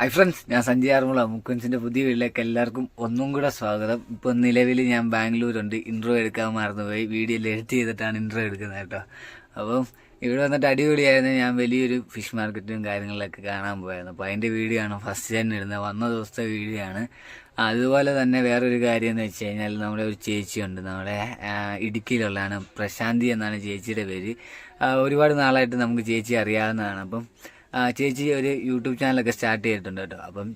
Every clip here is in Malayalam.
ഹൈ ഫ്രണ്ട്സ് ഞാൻ സഞ്ജയ് ആർമുള മുക്കുൻസിന്റെ പുതിയ വീട്ടിലേക്ക് എല്ലാവർക്കും ഒന്നും കൂടെ സ്വാഗതം. ഇപ്പോൾ നിലവിൽ ഞാൻ ബാംഗ്ലൂരുണ്ട്. ഇൻട്രോ എടുക്കാൻ മറന്നുപോയി. വീഡിയോ എഡിറ്റ് ചെയ്തിട്ടാണ് ഇൻട്രോ എടുക്കുന്നത് കേട്ടോ. അപ്പം ഇവിടെ വന്നിട്ട് അടിപൊളിയായിരുന്നു. ഞാൻ വലിയൊരു ഫിഷ് മാർക്കറ്റും കാര്യങ്ങളിലൊക്കെ കാണാൻ പോയായിരുന്നു. അപ്പോൾ അതിന്റെ വീഡിയോ ആണ് ഫസ്റ്റ് തന്നെ ഇടുന്നത്. വന്ന ദിവസത്തെ വീഡിയോ ആണ്. അതുപോലെ തന്നെ വേറൊരു കാര്യം എന്ന് വെച്ച് കഴിഞ്ഞാൽ നമ്മുടെ ഒരു ചേച്ചിയുണ്ട്. നമ്മുടെ ഇടുക്കിയിലുള്ളതാണ്. പ്രശാന്തി എന്നാണ് ചേച്ചിയുടെ പേര്. ഒരുപാട് നാളായിട്ട് നമുക്ക് ചേച്ചി അറിയാവുന്നതാണ്. അപ്പം ചേച്ചി ഒരു യൂട്യൂബ് ചാനലൊക്കെ സ്റ്റാർട്ട് ചെയ്തിട്ടുണ്ട് കേട്ടോ. അപ്പം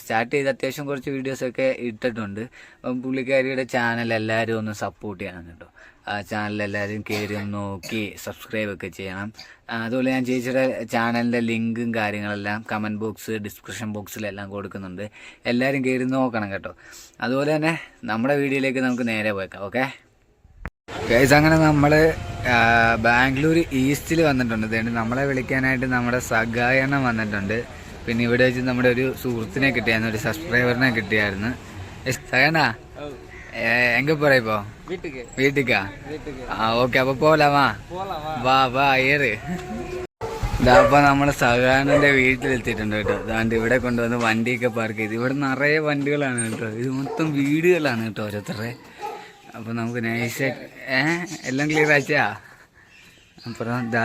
സ്റ്റാർട്ട് ചെയ്ത് അത്യാവശ്യം കുറച്ച് വീഡിയോസൊക്കെ ഇട്ടിട്ടുണ്ട്. അപ്പം പുള്ളിക്കാരിയുടെ ചാനൽ എല്ലാവരും ഒന്ന് സപ്പോർട്ട് ചെയ്യണം കേട്ടോ. ആ ചാനൽ എല്ലാവരും കയറി ഒന്ന് നോക്കി സബ്സ്ക്രൈബ് ഒക്കെ ചെയ്യണം. അതുപോലെ ഞാൻ ചേച്ചിയുടെ ചാനലിന്റെ ലിങ്കും കാര്യങ്ങളെല്ലാം കമന്റ് ബോക്സ് ഡിസ്ക്രിപ്ഷൻ ബോക്സിലെല്ലാം കൊടുക്കുന്നുണ്ട്. എല്ലാവരും കയറി നോക്കണം കേട്ടോ. അതുപോലെ തന്നെ നമ്മുടെ വീഡിയോയിലേക്ക് നമുക്ക് നേരെ പോയേക്കാം ഓക്കെ ഗൈസ് അങ്ങനെ നമ്മൾ ബാംഗ്ലൂർ ഈസ്റ്റിൽ വന്നിട്ടുണ്ട് ഇതുകൊണ്ട് നമ്മളെ വിളിക്കാനായിട്ട് നമ്മുടെ സഹായണം വന്നിട്ടുണ്ട് പിന്നെ ഇവിടെ വെച്ച് നമ്മുടെ ഒരു സുഹൃത്തിനെ കിട്ടിയായിരുന്നു ഒരു സബ്സ്ക്രൈബറിനെ കിട്ടിയായിരുന്നു സഹന എങ്ക പോറ ഇപ്പോ வீட்டுக்கு വീട്ടിക്കാ வீட்டுக்கு ആ ഓക്കെ അപ്പൊ പോലാമാ போலாம் வா വാ വാ ഏറ് ഇതാ അപ്പൊ നമ്മളെ സഹകരണന്റെ വീട്ടിലെത്തിയിട്ടുണ്ട് കേട്ടോ അതാണ്ട് ഇവിടെ കൊണ്ടുവന്ന് വണ്ടിയൊക്കെ പാർക്ക് ചെയ്ത് ഇവിടെ നിറയെ വണ്ടികളാണ് കേട്ടോ ഇത് മൊത്തം വീടുകളാണ് കേട്ടോ ഓരോരുത്തരുടെ അപ്പൊ നമുക്ക് നൈസ് എല്ലാം ക്ലിയർ ആച്ചാ അപ്പുറം ഇതാ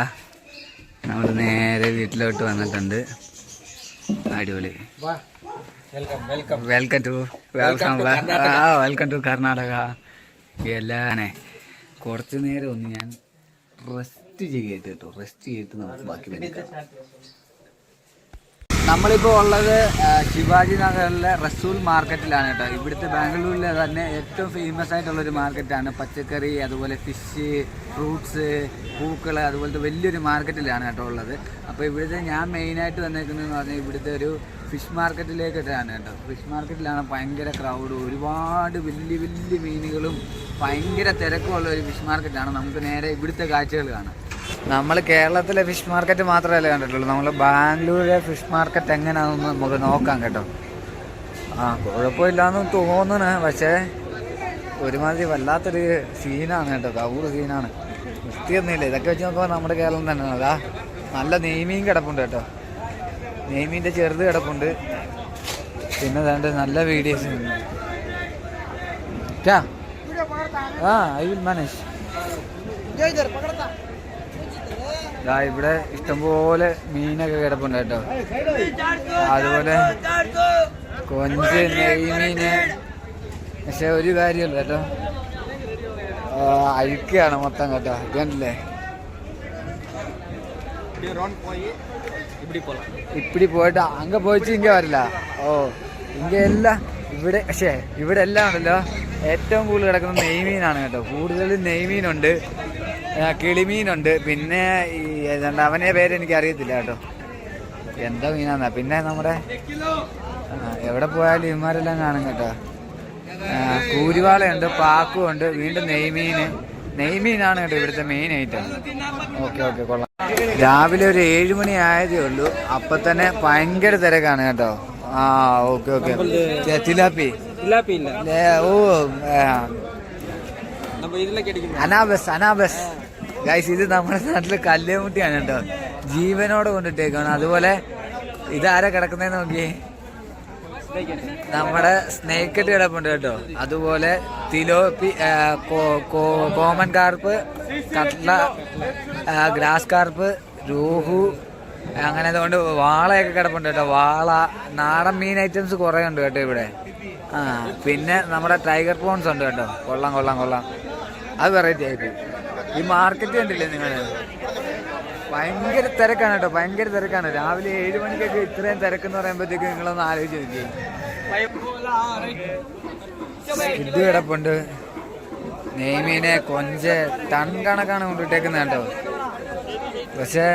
നമ്മൾ നേരെ വീട്ടിലോട്ട് വന്നിട്ടുണ്ട്. അടിപൊളി. Welcome to welcome welcome to Karnataka എല്ലാനെ കുറച്ചു നേരം ഒന്ന് ഞാൻ റെസ്റ്റ് ചെയ്തിട്ട് കേട്ടോ റെസ്റ്റ് ചെയ്തിട്ട് നമുക്ക് ബാക്കി വേണ്ടി നമ്മളിപ്പോൾ ഉള്ളത് ശിവാജി നഗറിലെ റസൂൽ മാർക്കറ്റിലാണ് കേട്ടോ. ഇവിടുത്തെ ബാംഗ്ലൂരിലെ തന്നെ ഏറ്റവും ഫേമസ് ആയിട്ടുള്ള ഒരു മാർക്കറ്റാണ്. പച്ചക്കറി അതുപോലെ ഫിഷ് ഫ്രൂട്ട്സ് പൂക്കൾ അതുപോലത്തെ വലിയൊരു മാർക്കറ്റിലാണ് കേട്ടോ ഉള്ളത്. അപ്പോൾ ഇവിടുത്തെ ഞാൻ മെയിനായിട്ട് വന്നേക്കുന്നതെന്ന് പറഞ്ഞാൽ ഇവിടുത്തെ ഒരു ഫിഷ് മാർക്കറ്റിലേക്കിട്ടാണ് കേട്ടോ. ഫിഷ് മാർക്കറ്റിലാണ് ഭയങ്കര ക്രൗഡ് ഒരുപാട് വലിയ വലിയ മീനുകളും ഭയങ്കര തിരക്കുള്ള ഒരു ഫിഷ് മാർക്കറ്റാണ് നമുക്ക് നേരെ ഇവിടുത്തെ കാഴ്ചകൾ കാണാം. നമ്മൾ കേരളത്തിലെ ഫിഷ് മാർക്കറ്റ് മാത്രമല്ലേ കണ്ടിട്ടുള്ളൂ. നമ്മൾ ബാംഗ്ലൂരിലെ ഫിഷ് മാർക്കറ്റ് എങ്ങനെയാണെന്ന് നമുക്ക് നോക്കാം കേട്ടോ. ആ കുഴപ്പമില്ലാന്ന് തോന്നുന്നു. പക്ഷേ ഒരുമാതിരി വല്ലാത്തൊരു സീനാണ് കേട്ടോ. കവൂർ സീനാണ് വൃത്തിയൊന്നുമില്ല. ഇതൊക്കെ വെച്ച് നോക്കുമ്പോൾ നമ്മുടെ കേരളം തന്നെയാണ് അതാ നല്ല നെയ്മീൻ കിടപ്പുണ്ട് കേട്ടോ. നെയ്മീന്റെ ചെറുത് കിടപ്പുണ്ട്. പിന്നെ രണ്ട് നല്ല വീഡിയോസ് ആ ഐ വിൽ മാനേജ് ഇതാ ഇവിടെ ഇഷ്ടംപോലെ മീനൊക്കെ കിടപ്പുണ്ട് കേട്ടോ അതുപോലെ കൊഞ്ച് നെയ്മീന്. പക്ഷെ ഒരു കാര്യമല്ല കേട്ടോ. അഴുക്കുകയാണ് മൊത്തം കേട്ടോ. ഇതല്ലേ ഇപ്പിടി പോയിട്ട് അങ്ങ് പോയിച്ച് ഇങ്ങ വരില്ല. ഓ ഇങ്ങ എല്ലാം ഇവിടെ പക്ഷേ ഇവിടെ എല്ലാം ഉണ്ടല്ലോ. ഏറ്റവും കൂടുതൽ കിടക്കുന്നത് നെയ്മീനാണ് കേട്ടോ. കൂടുതൽ നെയ്മീനുണ്ട്. കിളിമീനുണ്ട്. പിന്നെ ഈ ഏതാണ്ട് അവനെ പേരെനിക്ക് അറിയത്തില്ല കേട്ടോ. എന്താ മീനാന്നാ? പിന്നെ നമ്മുടെ എവിടെ പോയാലും ഇമാരെല്ലാം കാണും കേട്ടോ. കൂരിവാളയുണ്ട് പാക്കുണ്ട് വീണ്ടും നെയ്മീൻ നെയ്മീനാണ് കേട്ടോ ഇവിടുത്തെ മെയിൻ ഐറ്റം ഓക്കെ ഓക്കെ കൊള്ളാം. രാവിലെ ഒരു ഏഴ് മണി ആയതേ ഉള്ളൂ. അപ്പൊ തന്നെ ഭയങ്കര തിരക്കാണ് കേട്ടോ. ആ ഓക്കെ ഓക്കെ. തിലാപ്പി. ഓ അനാബസ് അനാബസ്. ഗൈസ് ഇത് നമ്മുടെ നാട്ടിൽ കല്ലുമുട്ടിയാണ് കേട്ടോ. ജീവനോട് കൊണ്ടിട്ടേക്കാണ് അതുപോലെ ഇതാരാ കിടക്കുന്നേ നോക്കിയേ? നമ്മുടെ സ്നേക്കറ്റ് കിടപ്പുണ്ട് കേട്ടോ. അതുപോലെ tilapia common carp catla grass carp rohu അങ്ങനെ അതുകൊണ്ട് വാളയൊക്കെ കിടപ്പുണ്ട് കേട്ടോ. വാള നാടൻ മീൻ ഐറ്റംസ് കുറേ ഉണ്ട് കേട്ടോ ഇവിടെ. ആ പിന്നെ നമ്മുടെ ടൈഗർ പ്രോൺസ് ഉണ്ട് കേട്ടോ. കൊള്ളാം കൊള്ളാം കൊള്ളാം. അത് വെറൈറ്റി ആയിട്ട്. ഈ മാർക്കറ്റ് കണ്ടില്ലേ നിങ്ങൾ ഭയങ്കര തിരക്കാണ് കേട്ടോ ഭയങ്കര തിരക്കാണ്. രാവിലെ ഏഴ് മണിക്കൊക്കെ ഇത്രയും തിരക്കെന്ന് പറയുമ്പോഴത്തേക്ക് നിങ്ങളൊന്ന് ആലോചിച്ച് നോക്കിയേ. ഇത് കിടപ്പുണ്ട് നെയ്മീനെ കൊഞ്ച് തൺ കണക്കാണ് കൊണ്ടിട്ടേക്കുന്നത് കേട്ടോ. പക്ഷേ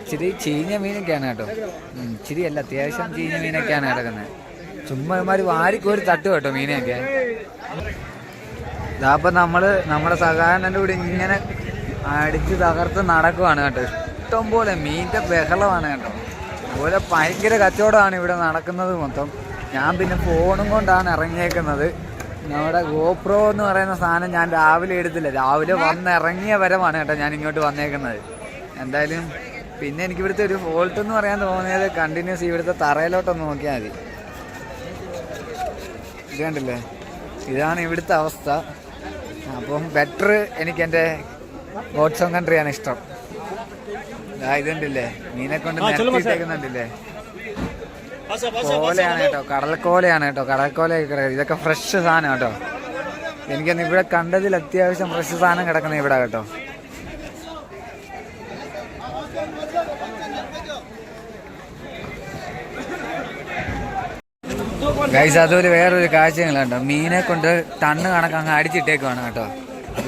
ഇച്ചിരി ചീഞ്ഞ മീനൊക്കെയാണ് കേട്ടോ. ഇച്ചിരി അല്ല അത്യാവശ്യം ചീഞ്ഞ മീനൊക്കെയാണ് കിടക്കുന്നത് ചുമ്മാ ഇമാര് വാരിക്കോരി തട്ടു കേട്ടോ മീനെയൊക്കെ ഇതാപ്പം നമ്മൾ നമ്മുടെ സഹകരണന്റെ കൂടി ഇങ്ങനെ അടിച്ച് തകർത്ത് നടക്കുവാണ് കേട്ടോ. ഇഷ്ടം പോലെ മീന്റെ ബഹളമാണ് കേട്ടോ. അതുപോലെ ഭയങ്കര കച്ചവടമാണ് ഇവിടെ നടക്കുന്നത് മൊത്തം. ഞാൻ പിന്നെ ഫോണും കൊണ്ടാണ് ഇറങ്ങിയേക്കുന്നത്. നമ്മുടെ ഗോപ്രോ എന്ന് പറയുന്ന സാധനം ഞാൻ രാവിലെ എടുത്തില്ല. രാവിലെ വന്നിറങ്ങിയ വരമാണ് കേട്ടോ ഞാൻ ഇങ്ങോട്ട് വന്നേക്കുന്നത്. എന്തായാലും പിന്നെ എനിക്ക് ഇവിടുത്തെ ഒരു ഫോൾട്ട് എന്ന് പറയാൻ തോന്നിയത് കണ്ടിന്യൂസ് ഇവിടുത്തെ തറയിലോട്ടൊന്ന് നോക്കിയാൽ മതി. ഇതാണ് ഇവിടുത്തെ അവസ്ഥ. അപ്പം ബെറ്റർ എനിക്ക് എന്റെ കൺട്രി ആണ് ഇഷ്ടം. ഇതുണ്ടല്ലേ മീനെ കൊണ്ട് നിരത്തിയിട്ടേക്കുന്നുണ്ടല്ലേ കോലയാണ് കേട്ടോ കടൽക്കോലയാണ് കേട്ടോ കടൽക്കോലയൊക്കെ കിടക്കുന്നത്. ഇതൊക്കെ ഫ്രഷ് സാധനം കേട്ടോ. എനിക്കൊന്ന് ഇവിടെ കണ്ടതിൽ അത്യാവശ്യം ഫ്രഷ് സാധനം കിടക്കുന്ന ഇവിടെ കേട്ടോ. ഗൈസ് അതുപോലെ വേറൊരു കാഴ്ചകളുണ്ടോ മീനെ കൊണ്ട് തണ്ണ് കണക്ക് അങ്ങ് അടിച്ചിട്ടേക്കുവാണ് കേട്ടോ.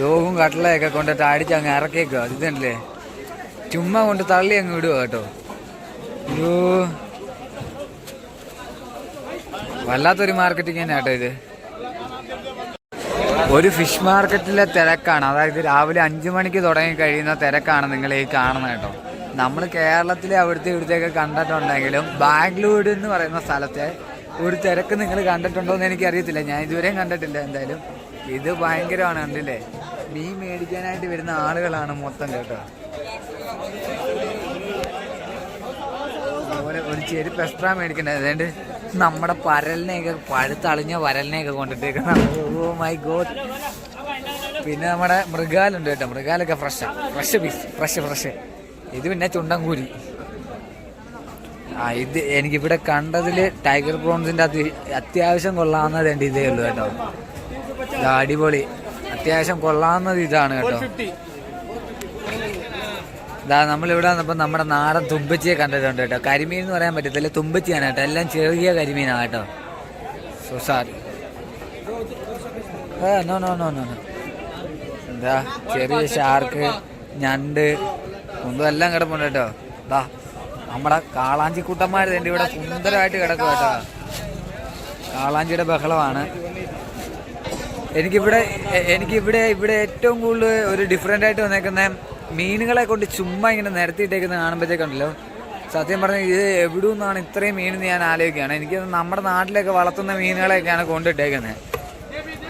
യോഗവും കട്ടളയൊക്കെ കൊണ്ടിട്ട് അടിച്ച് അങ്ങ് ഇറക്കിയേക്കുക ഇതല്ലേ ചുമ്മാ കൊണ്ട് തള്ളി അങ്ങ് വിടുക കേട്ടോ. അയ്യോ. വല്ലാത്തൊരു മാർക്കറ്റിംഗ് തന്നെ കേട്ടോ ഇത്. ഒരു ഫിഷ് മാർക്കറ്റിലെ തിരക്കാണ്. അതായത് രാവിലെ അഞ്ചു മണിക്ക് തുടങ്ങി കഴിയുന്ന തിരക്കാണ് നിങ്ങൾ ഈ കാണുന്നത് കേട്ടോ. നമ്മൾ കേരളത്തിലെ അവിടുത്തെ ഇവിടുത്തെയൊക്കെ കണ്ടിട്ടുണ്ടെങ്കിലും ബാംഗ്ലൂർ എന്ന് പറയുന്ന സ്ഥലത്തെ ഒരു തിരക്ക് നിങ്ങൾ കണ്ടിട്ടുണ്ടോ എന്ന് എനിക്കറിയത്തില്ല. ഞാൻ ഇതുവരെയും കണ്ടിട്ടില്ല എന്തായാലും. ഇത് ഭയങ്കരമാണ് കണ്ടില്ലേ? മീൻ മേടിക്കാനായിട്ട് വരുന്ന ആളുകളാണ് മൊത്തം കേട്ടോ. അതുപോലെ ഒരു ചെരുപ്പ് എക്സ്ട്രാ മേടിക്കണ്ടേ അതുകൊണ്ട് നമ്മുടെ പരലിനെയൊക്കെ പഴുത്തളിഞ്ഞ വരലിനെയൊക്കെ കൊണ്ടിട്ടേക്കുന്ന ഓ മൈ ഗോഡ് പിന്നെ നമ്മുടെ മൃഗാലുണ്ട് കേട്ടോ. മൃഗാലൊക്കെ ഫ്രഷാണ് ഫ്രഷ് പീസ് ഫ്രഷ് ഫ്രഷ് ഇത് പിന്നെ ചുണ്ടൻകൂരി ആ ഇത് എനിക്കിവിടെ കണ്ടതിൽ ടൈഗർ പ്രോൺസിന്റെ അതി അത്യാവശ്യം കൊള്ളാവുന്നത് ഇതേ ഉള്ളൂ കേട്ടോ. അടിപൊളി. അത്യാവശ്യം കൊള്ളാവുന്നത് ഇതാണ് കേട്ടോ. ഇതാ നമ്മളിവിടെ വന്നപ്പോൾ നമ്മുടെ നാടൻ തുമ്പച്ചിയെ കണ്ടിട്ടുണ്ട് കേട്ടോ. കരിമീൻ എന്ന് പറയാൻ പറ്റത്തില്ല. തുമ്പച്ചിയാണ് കേട്ടോ. എല്ലാം ചെറിയ കരിമീനാണ് കേട്ടോ. So sorry no no no no എന്താ ചെറിയ ഷാർക്ക് ഞണ്ട് എല്ലാം കിടപ്പുണ്ട് കേട്ടോ. ദാ. നമ്മുടെ കാളാഞ്ചി കൂട്ടന്മാർ ഇവിടെ സുന്ദരമായിട്ട് കിടക്കും കേട്ടോ. കാളാഞ്ചിയുടെ ബഹളമാണ്. എനിക്കിവിടെ എനിക്കിവിടെ ഇവിടെ ഏറ്റവും കൂടുതൽ ഒരു ഡിഫറെന്റ് ആയിട്ട് വന്നേക്കുന്ന മീനുകളെ കൊണ്ട് ചുമ്മാ ഇങ്ങനെ നിരത്തിയിട്ടേക്കുന്നത് കാണുമ്പോഴത്തേക്കുണ്ടല്ലോ. സത്യം പറഞ്ഞാൽ ഇത് എവിടെ നിന്നാണ് ഇത്രയും മീൻ ഞാൻ ആലോചിക്കുകയാണ്. എനിക്ക് നമ്മുടെ നാട്ടിലൊക്കെ വളർത്തുന്ന മീനുകളെയൊക്കെയാണ് കൊണ്ടിട്ടേക്കുന്നത്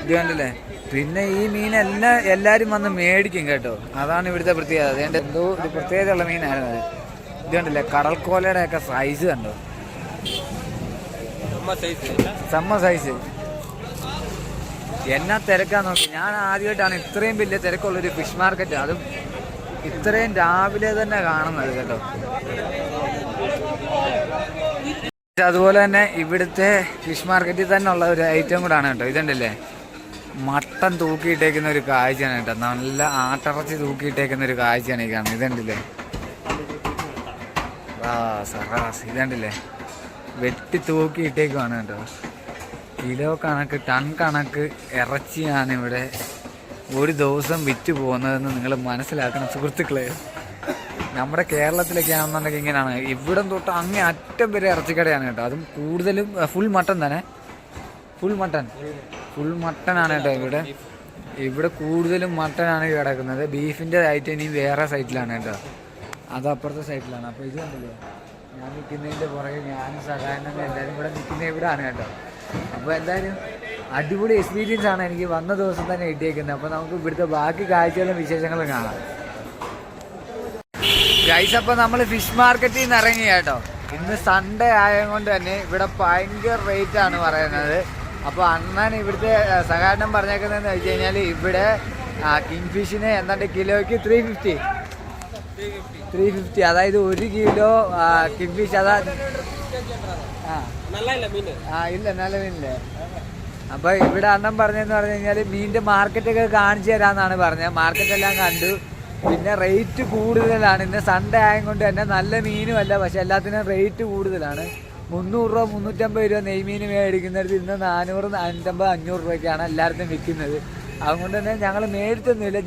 ഇത് കണ്ടില്ലേ? പിന്നെ ഈ മീൻ എല്ലാ എല്ലാവരും വന്ന് മേടിക്കും കേട്ടോ. അതാണ് ഇവിടുത്തെ പ്രത്യേകത. അതിന്റെ എന്തോ ഒരു പ്രത്യേകതയുള്ള മീനായിരുന്നു ഇത് കണ്ടില്ലേ? കടൽക്കോലയുടെ ഒക്കെ സൈസ് കണ്ടോ? സമ്മ സൈസ് എന്നാ തിരക്കാൻ നോക്കി. ഞാൻ ആദ്യമായിട്ടാണ് ഇത്രയും വലിയ തിരക്കുള്ളൊരു ഫിഷ് മാർക്കറ്റ് അതും ഇത്രയും രാവിലെ തന്നെ കാണുന്നത് കേട്ടോ. അതുപോലെ തന്നെ ഇവിടുത്തെ ഫിഷ് മാർക്കറ്റിൽ തന്നെ ഉള്ള ഒരു ഐറ്റം കൂടാണ് കേട്ടോ. ഇതുണ്ടല്ലേ? മട്ടൻ തൂക്കിയിട്ടേക്കുന്ന ഒരു കാഴ്ചയാണ് കേട്ടോ. നല്ല ആട്ടിറച്ചി തൂക്കിയിട്ടേക്കുന്ന ഒരു കാഴ്ചയാണ് ഈ കാണുന്നത്. ഇതുണ്ടല്ലേ? ആ സറാസ് ഇതുണ്ടല്ലേ വെട്ടി തൂക്കി ഇട്ടേക്കുവാണ് കേട്ടോ. കിലോ കണക്ക് ടൺ കണക്ക് ഇറച്ചിയാണ് ഇവിടെ ഒരു ദിവസം വിറ്റ് പോകുന്നതെന്ന് നിങ്ങൾ മനസ്സിലാക്കണം സുഹൃത്തുക്കളെ. നമ്മുടെ കേരളത്തിലൊക്കെ ആണെന്നുണ്ടെങ്കിൽ ഇങ്ങനെയാണ്. ഇവിടം തൊട്ട് അങ്ങേ അറ്റം വരെ ഇറച്ചിക്കടയാണ് കേട്ടോ. അതും കൂടുതലും ഫുൾ മട്ടൻ തന്നെ. ഫുൾ മട്ടൺ ഫുൾ മട്ടനാണ് കേട്ടോ ഇവിടെ. ഇവിടെ കൂടുതലും മട്ടനാണ് കിടക്കുന്നത്. ബീഫിന്റെ ഐറ്റം ഇനി വേറെ സൈറ്റിലാണ് കേട്ടോ. അത് അപ്പുറത്തെ സൈഡിലാണ് അപ്പോൾ ഇത് കണ്ടില്ലേ? ഞാൻ നിൽക്കുന്നതിന്റെ പുറകെ ഞാനും സഹായനും എല്ലാവരും കൂടെ നിൽക്കുന്ന ഇവിടെയാണ് കേട്ടോ. അപ്പോൾ എന്തായാലും അടിപൊളി എക്സ്പീരിയൻസ് ആണ് എനിക്ക് വന്ന ദിവസം തന്നെ കിട്ടിയേക്കുന്നത്. അപ്പോൾ നമുക്ക് ഇവിടുത്തെ ബാക്കി കാഴ്ചകളും വിശേഷങ്ങളും കാണാം. ഗൈസ് അപ്പോൾ നമ്മൾ ഫിഷ് മാർക്കറ്റിൽ നിന്ന് ഇറങ്ങി കേട്ടോ. ഇന്ന് സൺഡേ ആയതുകൊണ്ട് തന്നെ ഇവിടെ ഭയങ്കര റേറ്റ് ആണ് പറയുന്നത്. അപ്പോൾ അണ്ണൻ ഇവിടുത്തെ സഹകരണം പറഞ്ഞേക്കുന്നതെന്ന് വെച്ച് കഴിഞ്ഞാൽ ഇവിടെ കിങ് ഫിഷിന് എന്താണ്ട് കിലോയ്ക്ക് ത്രീ ഫിഫ്റ്റി ത്രീ ഫിഫ്റ്റി അതായത് ഒരു കിലോ കിഡ്ഫിഷ് അതാ ആ. ഇല്ല നല്ല മീനില്ലേ? അപ്പൊ ഇവിടെ അണ്ണൻ പറഞ്ഞെന്ന് പറഞ്ഞു കഴിഞ്ഞാൽ മീനിന്റെ മാർക്കറ്റ് ഒക്കെ കാണിച്ചു തരാന്നാണ് പറഞ്ഞത്. മാർക്കറ്റ് എല്ലാം കണ്ടു. പിന്നെ റേറ്റ് കൂടുതലാണ്. ഇന്ന് സൺഡേ ആയതുകൊണ്ട് തന്നെ നല്ല മീനും അല്ല പക്ഷെ എല്ലാത്തിനും റേറ്റ് കൂടുതലാണ്. മുന്നൂറ് രൂപ മുന്നൂറ്റമ്പത് രൂപ നെയ്മീന് മേടിക്കുന്നത് ഇന്ന് നാനൂറ് അഞ്ഞൂറ്റമ്പത് അഞ്ഞൂറ് രൂപയ്ക്കാണ് എല്ലായിടത്തും വിൽക്കുന്നത്. അതുകൊണ്ട് തന്നെ ഞങ്ങൾ മേടിച്ചൊന്നുമില്ല.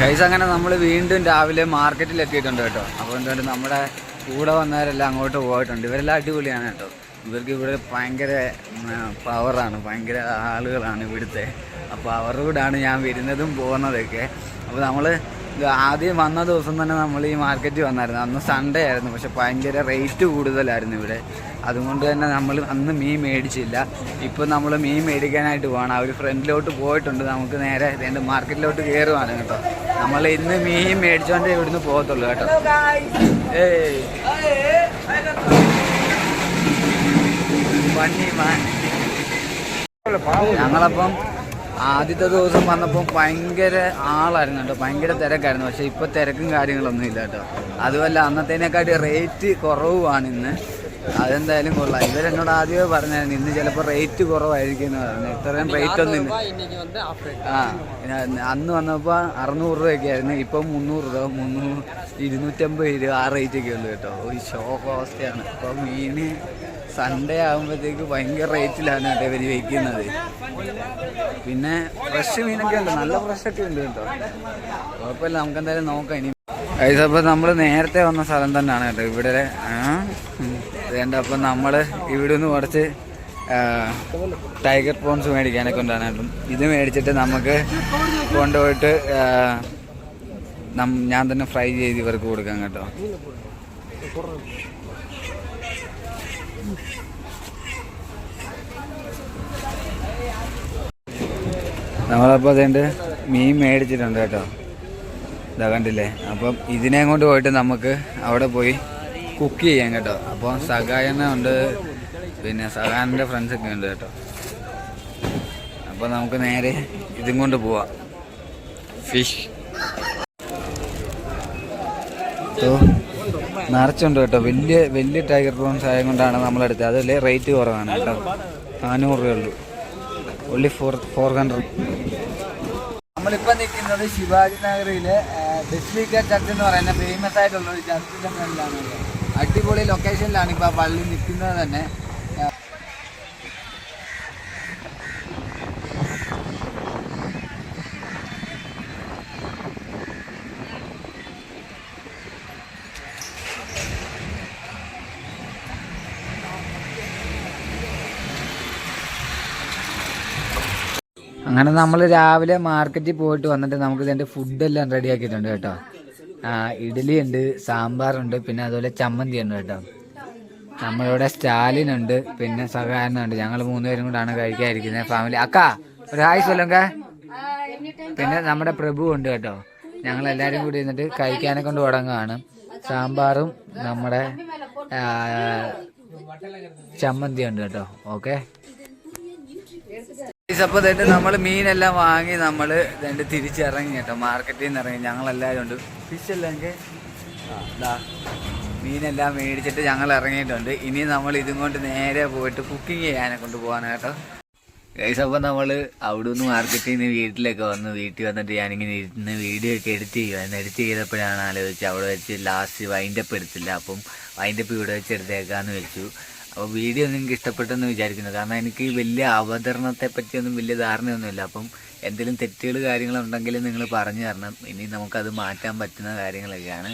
ഗൈസ് അങ്ങനെ നമ്മൾ വീണ്ടും രാവിലെ മാർക്കറ്റിൽ എത്തിയിട്ടുണ്ട് കേട്ടോ. അപ്പോൾ എന്തുകൊണ്ട് നമ്മുടെ കൂടെ വന്നവരെല്ലാം അങ്ങോട്ട് പോയിട്ടുണ്ട്. ഇവരെല്ലാം അടിപൊളിയാണ് കേട്ടോ. ഇവർക്ക് ഇവിടെ ഭയങ്കര പവറാണ് ഭയങ്കര ആളുകളാണ് ഇവിടുത്തെ. അപ്പോൾ അവരുടെ കൂടാണ് ഞാൻ വരുന്നതും പോകുന്നതൊക്കെ. അപ്പോൾ നമ്മൾ ആദ്യം വന്ന ദിവസം തന്നെ നമ്മൾ ഈ മാർക്കറ്റിൽ വന്നായിരുന്നു. അന്ന് സൺഡേ ആയിരുന്നു. പക്ഷെ ഭയങ്കര റേറ്റ് കൂടുതലായിരുന്നു ഇവിടെ. അതുകൊണ്ട് തന്നെ നമ്മൾ അന്ന് മീൻ മേടിച്ചില്ല. ഇപ്പം നമ്മൾ മീൻ മേടിക്കാനായിട്ട് പോകണം അവർ ഫ്രണ്ടിലോട്ട് പോയിട്ടുണ്ട്. നമുക്ക് നേരെ രണ്ട് മാർക്കറ്റിലോട്ട് കയറുവാണ് കേട്ടോ. നമ്മൾ ഇന്ന് മീൻ മേടിച്ചോണ്ടേ ഇവിടുന്ന് പോകത്തുള്ളൂ കേട്ടോ. ഏയ്. പന്നി മാൻ ഞങ്ങളപ്പം ആദ്യത്തെ ദിവസം വന്നപ്പോൾ ഭയങ്കര ആളായിരുന്നു കേട്ടോ. ഭയങ്കര തിരക്കായിരുന്നു. പക്ഷേ ഇപ്പോൾ തിരക്കും കാര്യങ്ങളൊന്നും ഇല്ല കേട്ടോ. അതുമല്ല അന്നത്തേനെക്കാട്ടി റേറ്റ് കുറവുമാണ് ഇന്ന്. അതെന്തായാലും കൊള്ളാം. ഇവരെന്നോട് ആദ്യമേ പറഞ്ഞായിരുന്നു ഇന്ന് ചിലപ്പോൾ റേറ്റ് കുറവായിരിക്കും എന്ന് പറഞ്ഞു. ഇത്രയും റേറ്റ് ഒന്നും ആ അന്ന് വന്നപ്പോൾ അറുന്നൂറ് രൂപയൊക്കെ ആയിരുന്നു. ഇപ്പം മുന്നൂറ് രൂപ മുന്നൂറ് ഇരുന്നൂറ്റമ്പത് രൂപ ആ റേറ്റൊക്കെ ഉള്ളൂ കേട്ടോ. ഒരു ഷോക്ക് അവസ്ഥയാണ്. അപ്പോൾ മീന് സൺഡേ ആകുമ്പോഴത്തേക്ക് ഭയങ്കര റേറ്റിലാണ് കേട്ടോ ഇവർ വയ്ക്കുന്നത് പിന്നെ ഫ്രഷ് മീനൊക്കെ ഉണ്ട് നല്ല ഫ്രഷൊക്കെ ഉണ്ട് കേട്ടോ. കുഴപ്പമില്ല നമുക്ക് എന്തായാലും നോക്കാം ഇനി. അപ്പോൾ നമ്മൾ നേരത്തെ വന്ന സ്ഥലം തന്നെയാണ് കേട്ടോ ഇവിടെ. വേണ്ട അപ്പം നമ്മൾ ഇവിടെ നിന്ന് കുറച്ച് ടൈഗർ പ്രോൺസ് മേടിക്കാനൊക്കെ ഉണ്ടാകും ഇത് മേടിച്ചിട്ട് നമുക്ക് കൊണ്ടുപോയിട്ട് ഞാൻ തന്നെ ഫ്രൈ ചെയ്ത് ഇവർക്ക് കൊടുക്കാം കേട്ടോ. നമ്മളപ്പോൾ അതിന്റെ മീൻ മേടിച്ചിട്ടുണ്ട് കേട്ടോ. ഇതാ കണ്ടില്ലേ? അപ്പം ഇതിനെ കൊണ്ട് പോയിട്ട് നമുക്ക് അവിടെ പോയി കുക്ക് ചെയ്യാം കേട്ടോ. അപ്പോൾ സഹായന ഉണ്ട് പിന്നെ സഹാനന്റെ ഫ്രണ്ട്സൊക്കെ ഉണ്ട് കേട്ടോ. അപ്പോൾ നമുക്ക് നേരെ ഇതും കൊണ്ട് പോവാം. ഫിഷ് ഓ നിറച്ചുണ്ട് കേട്ടോ. വലിയ വലിയ ടൈഗർ പ്രോൺസ് ആയത് കൊണ്ടാണ് നമ്മളെടുത്തത്. അതല്ലേ റേറ്റ് കുറവാണ് കേട്ടോ. നാനൂറ് രൂപയുള്ളൂ ഒള്ളി ഫോർ ഫോർ ഹൺഡ്രഡ് നമ്മളിപ്പോൾ നിൽക്കുന്നത് ശിവാജി നഗറിലെ ബെസ്ലിക്ക ചർച്ച് എന്ന് പറയുന്ന ഫേമസ് ആയിട്ടുള്ള ഒരു ചർച്ചിന്റെ ഫ്രണ്ടിലാണ് അടിപൊളി ലൊക്കേഷനിലാണ് ഇപ്പോൾ പള്ളി നിൽക്കുന്നത് തന്നെ ആ, അങ്ങനെ നമ്മൾ രാവിലെ മാർക്കറ്റിൽ പോയിട്ട് വന്നിട്ട് നമുക്ക് ഇതിന്റെ ഫുഡെല്ലാം റെഡി ആക്കിയിട്ടുണ്ട് കേട്ടോ. ഇഡ്ഡലി ഉണ്ട് സാമ്പാറുണ്ട് പിന്നെ അതുപോലെ ചമ്മന്തി ഉണ്ട് കേട്ടോ. നമ്മളിവിടെ സ്റ്റാലിൻ ഉണ്ട് പിന്നെ സഹായനുണ്ട് ഞങ്ങൾ മൂന്നുപേരും കൂടാണ് കഴിക്കാതിരിക്കുന്നത് ഫാമിലി അക്ക ഒരു ഹായ് സൊല്ലുങ്ക. പിന്നെ നമ്മുടെ പ്രഭു ഉണ്ട് കേട്ടോ. ഞങ്ങൾ എല്ലാവരും കൂടി ഇരുന്നിട്ട് കഴിക്കാനെ കൊണ്ട് തുടങ്ങുകയാണ് സാമ്പാറും നമ്മുടെ ചമ്മന്തി ഉണ്ട് കേട്ടോ. ഓക്കെ അപ്പോൾ തന്നെ നമ്മൾ മീനെല്ലാം വാങ്ങി നമ്മൾ രണ്ട് തിരിച്ചിറങ്ങി കേട്ടോ. മാർക്കറ്റിൽ നിന്ന് ഇറങ്ങി. ഞങ്ങളെല്ലാവരും ഉണ്ട്. ഫിഷ് അല്ലെങ്കിൽ മീനെല്ലാം മേടിച്ചിട്ട് ഞങ്ങൾ ഇറങ്ങിയിട്ടുണ്ട്. ഇനി നമ്മൾ ഇതും കൊണ്ട് നേരെ പോയിട്ട് കുക്കിംഗ് ചെയ്യാനെ കൊണ്ട് പോകാനാണ് കേട്ടോ. ഗൈസ് അപ്പോൾ നമ്മൾ അവിടെ നിന്ന് മാർക്കറ്റിൽ നിന്ന് വീട്ടിലൊക്കെ വന്ന് വീട്ടിൽ വന്നിട്ട് ഞാനിങ്ങനെ ഇരുന്ന് വീഡിയോ ഒക്കെ എഡിറ്റ് ചെയ്യുമായിരുന്നു എഡിറ്റ് ചെയ്തപ്പോഴാണ് ആലോചിച്ചത്. അവിടെ വെച്ച് ലാസ്റ്റ് വൈൻഡപ്പ് എടുത്തില്ല. അപ്പം വൈൻഡപ്പ് ഇവിടെ വെച്ച് എടുത്തേക്കാന്ന് വെച്ചു. അപ്പോൾ വീഡിയോ നിങ്ങൾക്ക് ഇഷ്ടപ്പെട്ടെന്ന് വിചാരിക്കുന്നു. കാരണം എനിക്ക് വലിയ അവതരണത്തെ പറ്റിയൊന്നും വലിയ ധാരണയൊന്നുമില്ല. അപ്പം എന്തെങ്കിലും തെറ്റുകൾ കാര്യങ്ങളുണ്ടെങ്കിൽ നിങ്ങൾ പറഞ്ഞു തരണം. ഇനി നമുക്കത് മാറ്റാൻ പറ്റുന്ന കാര്യങ്ങളൊക്കെയാണ്.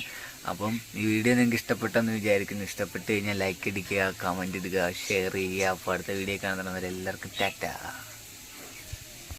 അപ്പം ഈ വീഡിയോ നിങ്ങൾക്ക് ഇഷ്ടപ്പെട്ടെന്ന് വിചാരിക്കുന്നു. ഇഷ്ടപ്പെട്ട് കഴിഞ്ഞാൽ ലൈക്ക് അടിക്കുക കമന്റ് ഇടുക ഷെയർ ചെയ്യുക. അപ്പോൾ അടുത്ത വീഡിയോ കാണുന്നവരെല്ലാവർക്കും ടാറ്റ.